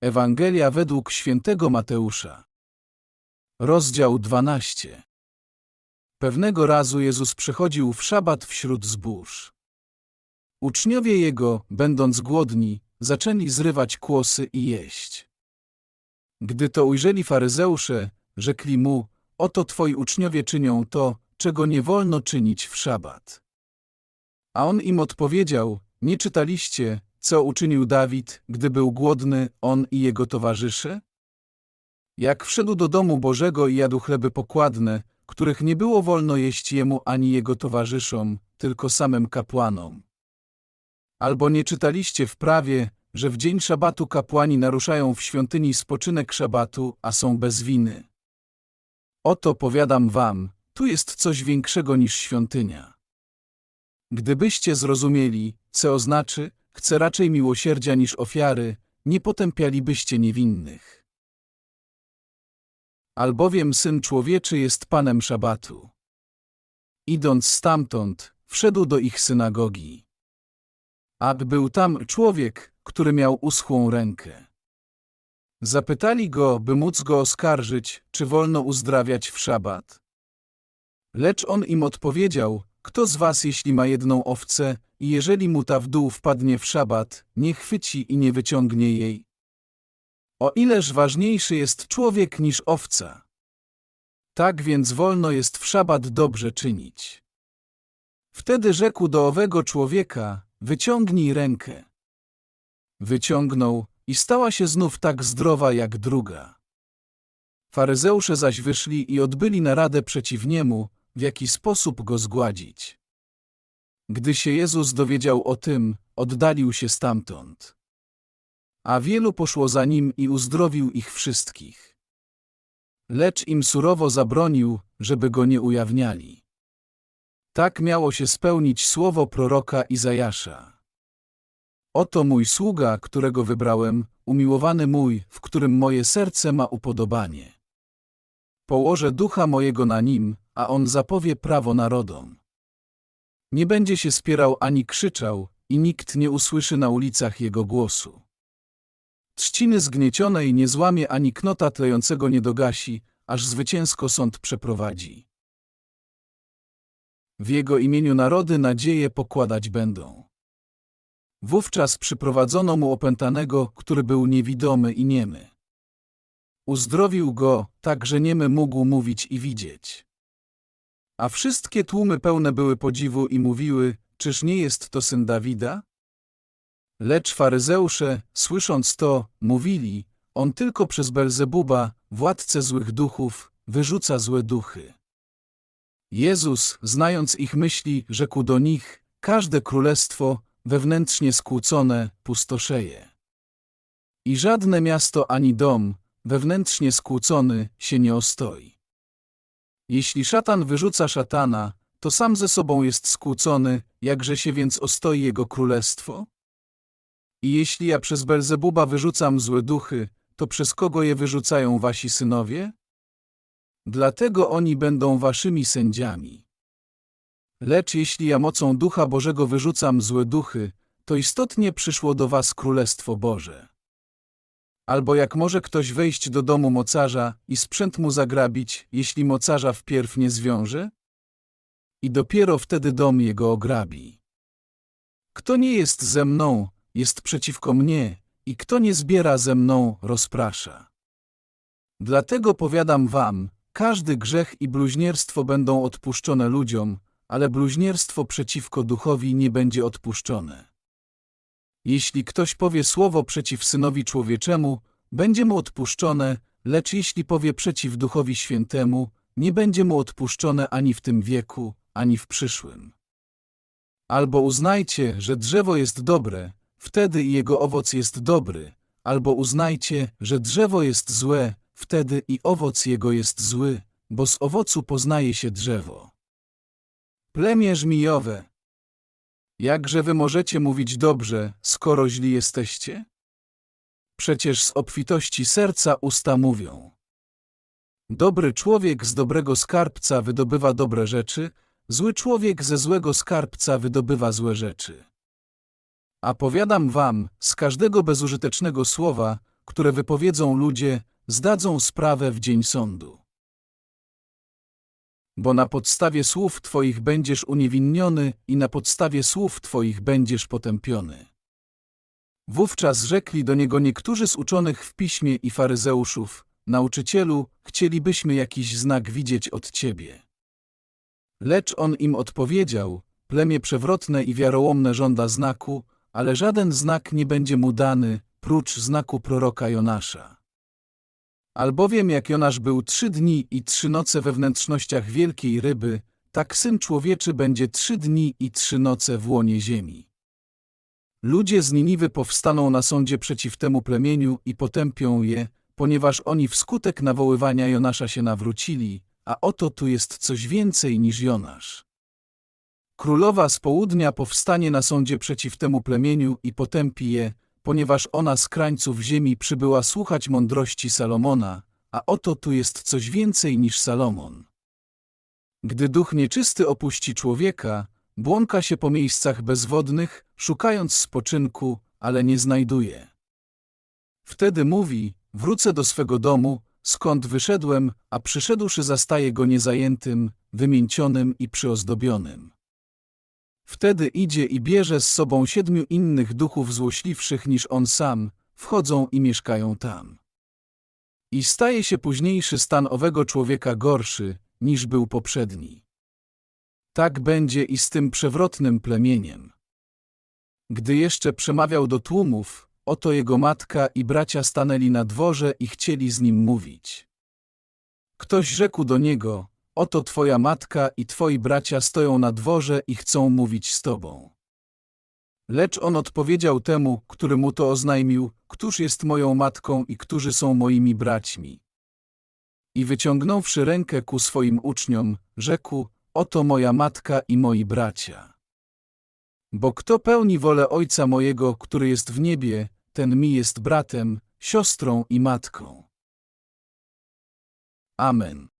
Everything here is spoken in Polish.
Ewangelia według świętego Mateusza. Rozdział 12. Pewnego razu Jezus przechodził w szabat wśród zbóż. Uczniowie Jego, będąc głodni, zaczęli zrywać kłosy i jeść. Gdy to ujrzeli faryzeusze, rzekli mu, oto twoi uczniowie czynią to, czego nie wolno czynić w szabat. A on im odpowiedział, nie czytaliście, co uczynił Dawid, gdy był głodny, on i jego towarzysze? Jak wszedł do domu Bożego i jadł chleby pokładne, których nie było wolno jeść jemu ani jego towarzyszom, tylko samym kapłanom. Albo nie czytaliście w prawie, że w dzień szabatu kapłani naruszają w świątyni spoczynek szabatu, a są bez winy. Oto powiadam wam, tu jest coś większego niż świątynia. Gdybyście zrozumieli, co oznaczy, chcę raczej miłosierdzia niż ofiary, nie potępialibyście niewinnych. Albowiem Syn Człowieczy jest Panem Szabatu. Idąc stamtąd, wszedł do ich synagogi. A był tam człowiek, który miał uschłą rękę. Zapytali go, by móc go oskarżyć, czy wolno uzdrawiać w szabat. Lecz on im odpowiedział, kto z was, jeśli ma jedną owcę, i jeżeli mu ta w dół wpadnie w szabat, nie chwyci i nie wyciągnie jej? O ileż ważniejszy jest człowiek niż owca. Tak więc wolno jest w szabat dobrze czynić. Wtedy rzekł do owego człowieka, wyciągnij rękę. Wyciągnął i stała się znów tak zdrowa jak druga. Faryzeusze zaś wyszli i odbyli naradę przeciw niemu, w jaki sposób go zgładzić. Gdy się Jezus dowiedział o tym, oddalił się stamtąd. A wielu poszło za nim i uzdrowił ich wszystkich. Lecz im surowo zabronił, żeby go nie ujawniali. Tak miało się spełnić słowo proroka Izajasza. Oto mój sługa, którego wybrałem, umiłowany mój, w którym moje serce ma upodobanie. Położę ducha mojego na nim, a on zapowie prawo narodom. Nie będzie się spierał ani krzyczał, i nikt nie usłyszy na ulicach jego głosu. Trzciny zgniecionej nie złamie ani knota tlejącego nie dogasi, aż zwycięsko sąd przeprowadzi. W jego imieniu narody nadzieję pokładać będą. Wówczas przyprowadzono mu opętanego, który był niewidomy i niemy. Uzdrowił go, tak że niemy mógł mówić i widzieć. A wszystkie tłumy pełne były podziwu i mówiły, czyż nie jest to syn Dawida? Lecz faryzeusze, słysząc to, mówili, on tylko przez Belzebuba, władcę złych duchów, wyrzuca złe duchy. Jezus, znając ich myśli, rzekł do nich, każde królestwo, wewnętrznie skłócone, pustoszeje. I żadne miasto ani dom, wewnętrznie skłócony, się nie ostoi. Jeśli szatan wyrzuca szatana, to sam ze sobą jest skłócony, jakże się więc ostoi jego królestwo? I jeśli ja przez Belzebuba wyrzucam złe duchy, to przez kogo je wyrzucają wasi synowie? Dlatego oni będą waszymi sędziami. Lecz jeśli ja mocą Ducha Bożego wyrzucam złe duchy, to istotnie przyszło do was Królestwo Boże. Albo jak może ktoś wejść do domu mocarza i sprzęt mu zagrabić, jeśli mocarza wpierw nie zwiąże? I dopiero wtedy dom jego ograbi. Kto nie jest ze mną, jest przeciwko mnie, i kto nie zbiera ze mną, rozprasza. Dlatego powiadam wam, każdy grzech i bluźnierstwo będą odpuszczone ludziom, ale bluźnierstwo przeciwko duchowi nie będzie odpuszczone. Jeśli ktoś powie słowo przeciw Synowi Człowieczemu, będzie mu odpuszczone, lecz jeśli powie przeciw Duchowi Świętemu, nie będzie mu odpuszczone ani w tym wieku, ani w przyszłym. Albo uznajcie, że drzewo jest dobre, wtedy i jego owoc jest dobry, albo uznajcie, że drzewo jest złe, wtedy i owoc jego jest zły, bo z owocu poznaje się drzewo. Plemię żmijowe. Jakże wy możecie mówić dobrze, skoro źli jesteście? Przecież z obfitości serca usta mówią. Dobry człowiek z dobrego skarbca wydobywa dobre rzeczy, zły człowiek ze złego skarbca wydobywa złe rzeczy. A powiadam wam, z każdego bezużytecznego słowa, które wypowiedzą ludzie, zdadzą sprawę w dzień sądu. Bo na podstawie słów Twoich będziesz uniewinniony i na podstawie słów Twoich będziesz potępiony. Wówczas rzekli do niego niektórzy z uczonych w piśmie i faryzeuszów, nauczycielu, chcielibyśmy jakiś znak widzieć od Ciebie. Lecz on im odpowiedział, plemię przewrotne i wiarołomne żąda znaku, ale żaden znak nie będzie mu dany, prócz znaku proroka Jonasza. Albowiem jak Jonasz był trzy dni i trzy noce we wnętrznościach wielkiej ryby, tak Syn Człowieczy będzie trzy dni i trzy noce w łonie ziemi. Ludzie z Niniwy powstaną na sądzie przeciw temu plemieniu i potępią je, ponieważ oni wskutek nawoływania Jonasza się nawrócili, a oto tu jest coś więcej niż Jonasz. Królowa z południa powstanie na sądzie przeciw temu plemieniu i potępi je, ponieważ ona z krańców ziemi przybyła słuchać mądrości Salomona, a oto tu jest coś więcej niż Salomon. Gdy duch nieczysty opuści człowieka, błąka się po miejscach bezwodnych, szukając spoczynku, ale nie znajduje. Wtedy mówi, wrócę do swego domu, skąd wyszedłem, a przyszedłszy zastaje go niezajętym, wymięcionym i przyozdobionym. Wtedy idzie i bierze z sobą siedmiu innych duchów złośliwszych niż on sam, wchodzą i mieszkają tam. I staje się późniejszy stan owego człowieka gorszy, niż był poprzedni. Tak będzie i z tym przewrotnym plemieniem. Gdy jeszcze przemawiał do tłumów, oto jego matka i bracia stanęli na dworze i chcieli z nim mówić. Ktoś rzekł do niego, oto twoja matka i twoi bracia stoją na dworze i chcą mówić z tobą. Lecz on odpowiedział temu, który mu to oznajmił, któż jest moją matką i którzy są moimi braćmi. I wyciągnąwszy rękę ku swoim uczniom, rzekł, oto moja matka i moi bracia. Bo kto pełni wolę Ojca mojego, który jest w niebie, ten mi jest bratem, siostrą i matką. Amen.